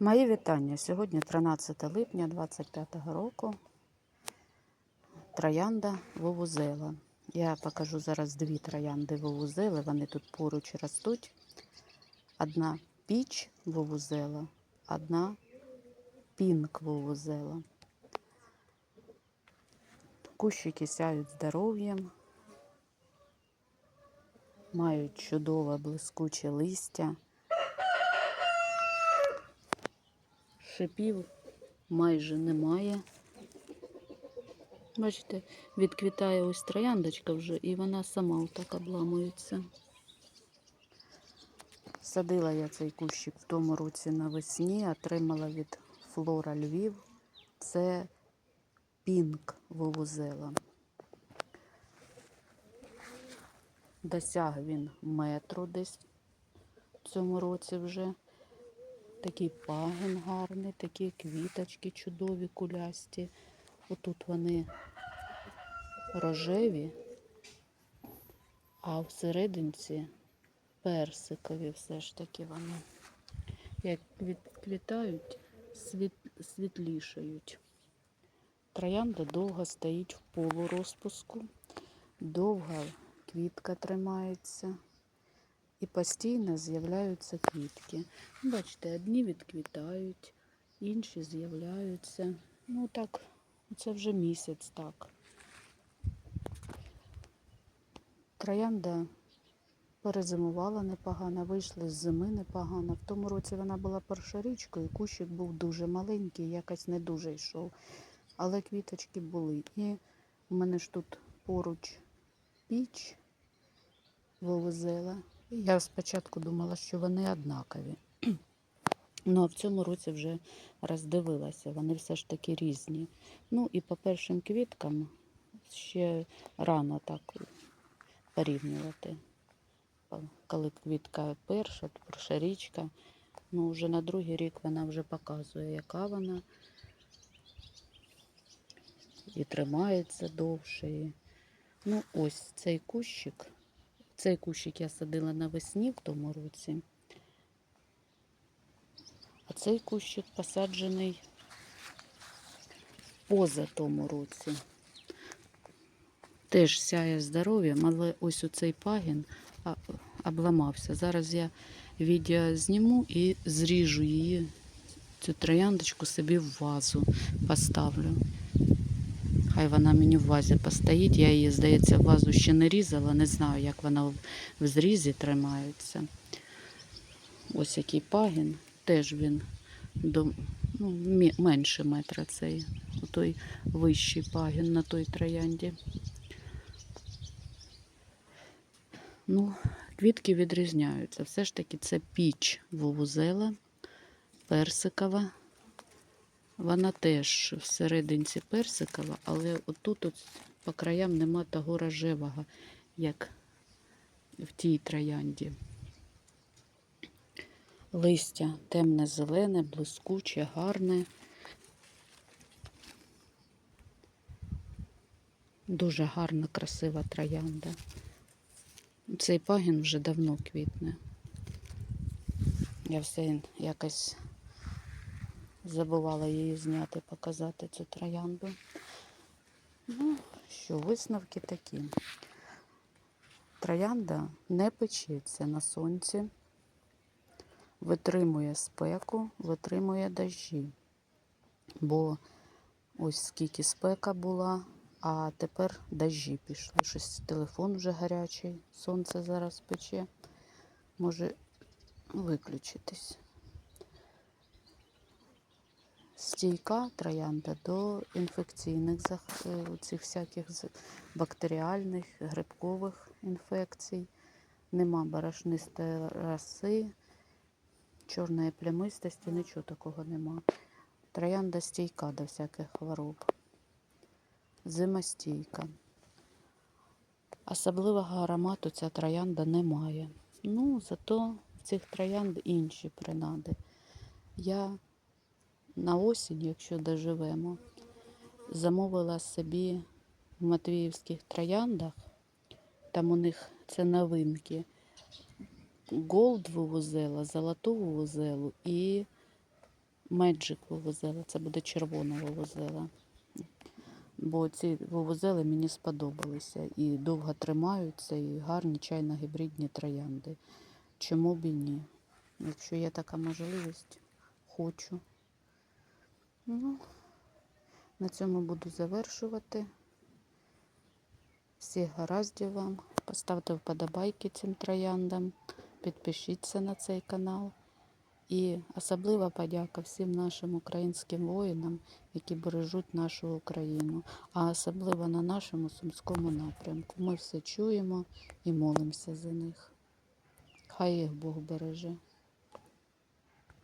Мої вітання. Сьогодні 13 липня 25 року. Троянда Вовузела. Я покажу зараз дві троянди Вовузели. Вони тут поруч ростуть. Одна піч Вовузела, одна пінк Вовузела. Кущики сяють здоров'ям, мають чудове блискуче листя. Шипів майже немає. Бачите, відквітає ось трояндочка вже, і вона сама отак обламується. Садила я цей кущик в тому році навесні, отримала від Флора Львів. Це пінк вовузела. Досяг він метру десь в цьому році вже. Такий пагін гарний, такі квіточки чудові, кулясті. Отут вони рожеві, а всерединці персикові все ж таки вони. Як відквітають, світ, світлішають. Троянда довго стоїть в полурозпуску, довго квітка тримається і постійно з'являються квітки. Бачите, одні відквітають, інші з'являються. Ну так, це вже місяць так. Троянда перезимувала непогано, вийшла з зими непогано. В тому році вона була першорічкою, кущик був дуже маленький, якось не дуже йшов. Але квіточки були. І в мене ж тут поруч піч вовозела. Я спочатку думала, що вони однакові. Ну, а в цьому році вже роздивилася, вони все ж таки різні. Ну і по першим квіткам ще рано так порівнювати. Коли квітка перша, перша річка, ну вже на другий рік вона вже показує, яка вона. І тримається довше. Ну, ось цей кущик. Цей кущик я садила навесні в тому році. А цей кущик посаджений поза тому році. Теж сяє здоров'ям, але ось оцей пагін обламався. Зараз я відео зніму і зріжу її, цю трояндочку собі в вазу поставлю. Хай вона мені в вазі постоїть. Я її, здається, в вазу ще не різала, не знаю, як вона в зрізі тримається. Ось який пагін. Теж він до, ну, менше метра цей, той вищий пагін на той троянді. Ну, квітки відрізняються. Все ж таки це піч вовузела, персикова. Вона теж всерединці персикова, але отут от по краям нема того рожевого, як в тій троянді. Листя темне-зелене, блискуче, гарне. Дуже гарна, красива троянда. Цей пагін вже давно квітне. Я все якось забувала її зняти, показати цю троянду. Ну, що, висновки такі. Троянда не печеться на сонці, витримує спеку, витримує дощі. Бо ось скільки спека була, а тепер дощі пішли. Щось телефон вже гарячий, сонце зараз пече, може виключитись. Стійка троянда до інфекційних е, цих всяких бактеріальних, грибкових інфекцій. Нема барашнистої роси, чорної плямистості, нічого такого нема. Троянда стійка до всяких хвороб. Зимостійка. Особливого аромату ця троянда не має. Ну, зато в цих троянд інші принади. Я на осінь, якщо доживемо, замовила собі в Матвіївських трояндах, там у них це новинки, голд вивозила, золоту вивозелу і Меджик вивозила, це буде червона вивозила. Бо ці вивозили мені сподобалися і довго тримаються, і гарні чайно-гібридні троянди. Чому б і ні? Якщо є така можливість, хочу. Ну, на цьому буду завершувати. Всіх гараздів вам. Поставте вподобайки цим трояндам, підпишіться на цей канал. І особлива подяка всім нашим українським воїнам, які бережуть нашу Україну, а особливо на нашому сумському напрямку. Ми все чуємо і молимося за них. Хай їх Бог береже.